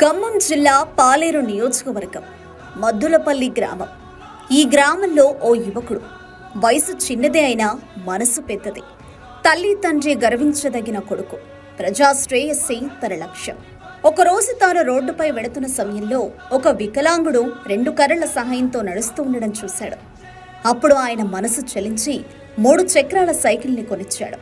ఖమ్మం జిల్లా పాలేరు నియోజకవర్గం మద్దులపల్లి గ్రామం. ఈ గ్రామంలో ఓ యువకుడు వయసు చిన్నదే అయినా మనసు పెద్దది. తల్లి తండ్రి గర్వించదగిన కొడుకు ప్రజాశ్రేయస్సే తన లక్ష్యం. ఒకరోజు తాను రోడ్డుపై వెడుతున్న సమయంలో ఒక వికలాంగుడు రెండు కర్రల సహాయంతో నడుస్తూ ఉండడం చూశాడు. అప్పుడు ఆయన మనసు చలించి మూడు చక్రాల సైకిల్ని కొనిచ్చాడు.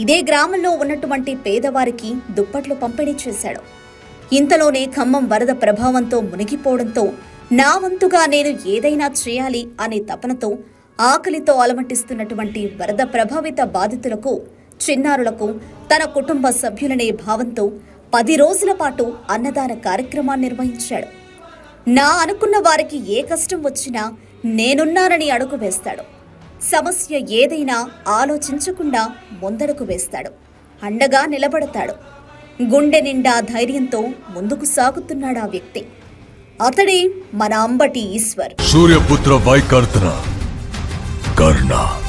ఇదే గ్రామంలో ఉన్నటువంటి పేదవారికి దుప్పట్లు పంపిణీ చేశాడు. ఇంతలోనే ఖమ్మం వరద ప్రభావంతో మునిగిపోవడంతో నా వంతుగా నేను ఏదైనా చేయాలి అనే తపనతో ఆకలితో అలమటిస్తున్నటువంటి వరద ప్రభావిత బాధితులకు చిన్నారులకు తన కుటుంబ సభ్యులనే భావంతో పది రోజుల పాటు అన్నదాన కార్యక్రమాన్ని నిర్వహించాడు. నా అనుకున్న వారికి ఏ కష్టం వచ్చినా నేనున్నానని అడుగు వేస్తాడు. సమస్య ఏదైనా ఆలోచించకుండా ముందడుగు వేస్తాడు. అండగా నిలబడతాడు. గుండె నిండా ధైర్యంతో ముందుకు సాగుతున్నాడు ఆ వ్యక్తి. అతడే మన అంబటి ఈశ్వర్. సూర్యపుత్ర వైకర్తన కర్ణ.